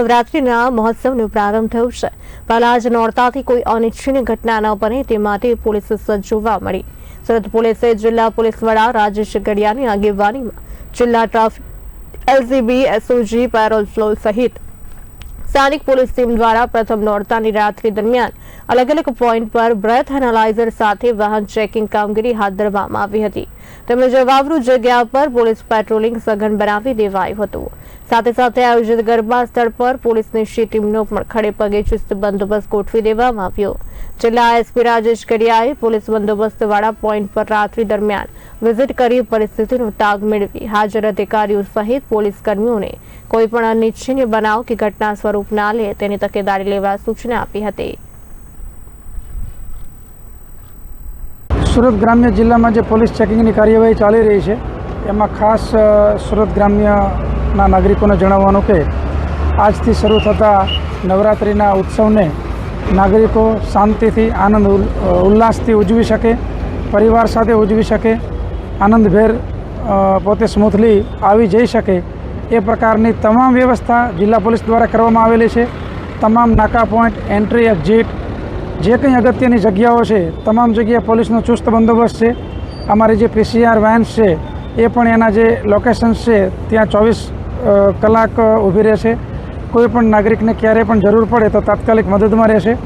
નવરાત્રિના મહોત્સવનો પ્રારંભ થયો છે. પહેલા જ નોરતાથી કોઈ અનિચ્છનીય ઘટના ન બને તે માટે પોલીસ સજ્જ જોવા મળી. સુરત પોલીસે જિલ્લા પોલીસ વડા રાજેશ ગડિયાની આગેવાનીમાં જિલ્લા traffic LCB SOG parole furlough સહિત સ્થાનિક પોલીસ ટીમ દ્વારા પ્રથમ નોરતાની રાત્રિ દરમિયાન અલગ અલગ પોઈન્ટ પર બ્રેથ એનાલાઇઝર સાથે વાહન ચેકિંગ કામગીરી હાથ ધરવામાં આવી હતી. તેમજ જવાબરૂ જગ્યા પર પોલીસ પેટ્રોલિંગ સઘન બનાવી દેવાયું હતું. સાથે સાથે આયોજિત ગરબા સ્થળ પર પોલીસની શી ટીમનો પણ ખડે પગે ચુસ્ત બંદોબસ્ત ગોઠવી દેવામાં આવ્યો. જિલ્લા એસપી રાજેશ કડિયાએ પોલીસ બંદોબસ્ત વાળા પોઈન્ટ પર રાત્રિ દરમિયાન વિઝિટ કરી પરિસ્થિતિનો તાગ મેળવી. હાજર અધિકારીઓ સહિત પોલીસ કર્મીઓને કોઈ પણ અનિચ્છનીય બનાવ કે ઘટના સ્વરૂપ ના લે તેની તકેદારી લેવા સૂચના આપી હતી. સુરત ગ્રામ્ય જિલ્લામાં જે પોલીસ ચેકિંગની કાર્યવાહી ચાલી રહી છે, એમાં ખાસ સુરત ગ્રામ્યના નાગરિકોને જણાવવાનું કે, આજથી શરૂ થતા નવરાત્રિના ઉત્સવને નાગરિકો શાંતિથી, આનંદ ઉલ્લાસથી ઉજવી શકે, પરિવાર સાથે ઉજવી શકે, આનંદભેર પોતે સ્મૂથલી આવી જઈ શકે, એ પ્રકારની તમામ વ્યવસ્થા જિલ્લા પોલીસ દ્વારા કરવામાં આવેલી છે. તમામ નાકા પોઈન્ટ, એન્ટ્રી એક્ઝિટ જે કંઈ અગત્યની જગ્યાઓ છે, તમામ જગ્યાએ પોલીસનો ચુસ્ત બંદોબસ્ત છે. અમારી જે પીસીઆર વેન્સ છે, એ પણ એના જે લોકેશન્સ છે, ત્યાં ચોવીસ કલાક ઊભી રહેશે. કોઈ પણ નાગરિકને ક્યારેય પણ જરૂર પડે તો તાત્કાલિક મદદમાં રહેશે.